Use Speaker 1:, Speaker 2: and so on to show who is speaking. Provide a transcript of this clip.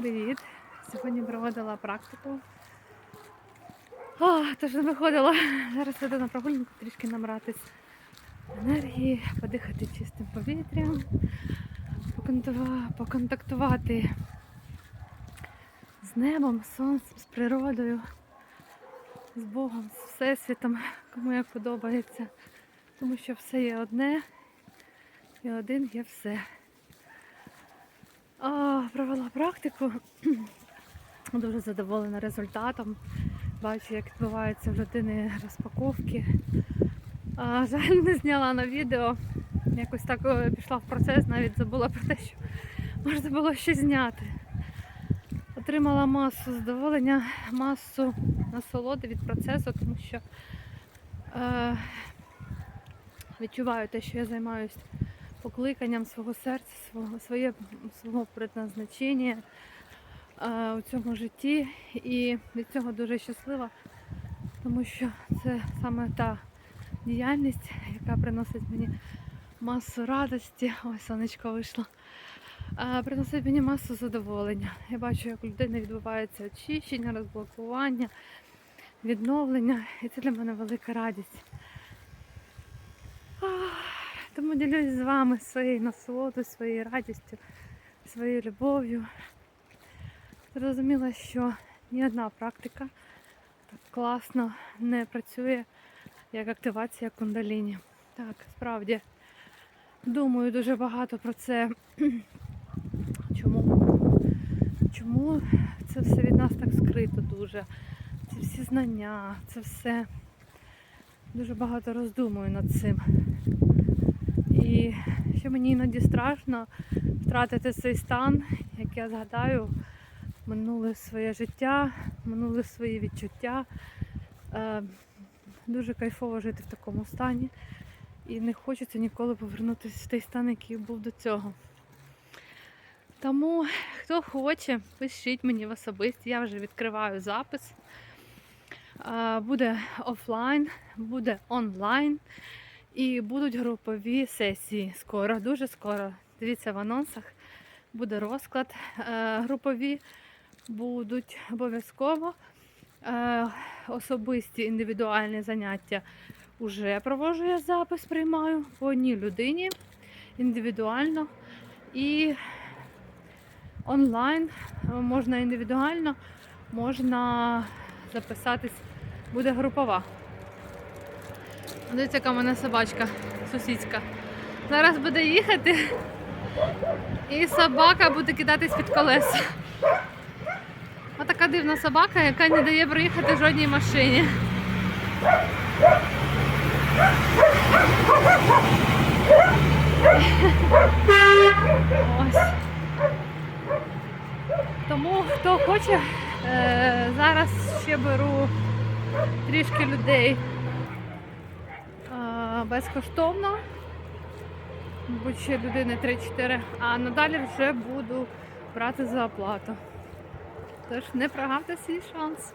Speaker 1: Привіт! Сьогодні проводила практику. О, тож не виходила. Зараз йду на прогулянку трішки набратись енергії, подихати чистим повітрям, поконтактувати з небом, сонцем, з природою, з Богом, з Всесвітом, кому як подобається. Тому що все є одне і один є все. Провела практику. Дуже задоволена результатом. Бачу, як відбуваються в людини розпаковки. А, жаль, не зняла на відео. Якось так е, пішла в процес, навіть забула про те, що можна було щось зняти. Отримала масу задоволення, масу насолоди від процесу, тому що е, відчуваю те, що я займаюся покликанням свого серця, свого, своє, свого предназначення е, у цьому житті. І від цього дуже щаслива, тому що це саме та діяльність, яка приносить мені масу радості. Ой, сонечко вийшло. Е, приносить мені масу задоволення. Я бачу, як у людини відбувається очищення, розблокування, відновлення. І це для мене велика радість. Тому ділюсь з вами своєю насолодою, своєю радістю, своєю любов'ю. Зрозуміла, що ні одна практика так класно не працює, як активація кундаліні. Так, справді думаю дуже багато про це. Чому? Чому це все від нас так скрито дуже? Це всі знання, це все. Дуже багато роздумую над цим. І що мені іноді страшно втратити цей стан, як я згадаю, минуле своє життя, минуле свої відчуття. Е, дуже кайфово жити в такому стані. І не хочеться ніколи повернутися в той стан, який був до цього. Тому, хто хоче, пишіть мені в особисті, я вже відкриваю запис. Е, Буде офлайн, буде онлайн. І будуть групові сесії скоро, дуже скоро. Дивіться в анонсах. Буде розклад. Е, Групові будуть обов'язково. Е, Особисті індивідуальні заняття вже проводжу я запис, приймаю по одній людині індивідуально. І онлайн е, можна індивідуально, можна записатись, буде групова. Дивіться, яка в мене собачка сусідська. Зараз буде їхати і собака буде кидатись під колеса. Отака дивна собака, яка не дає проїхати жодній машині. Ось. Тому хто хоче, е, зараз ще беру трішки людей безкоштовно. Мабуть, ще людини 3-4, а надалі вже буду брати за оплату. Тож не прогавте свій шанс.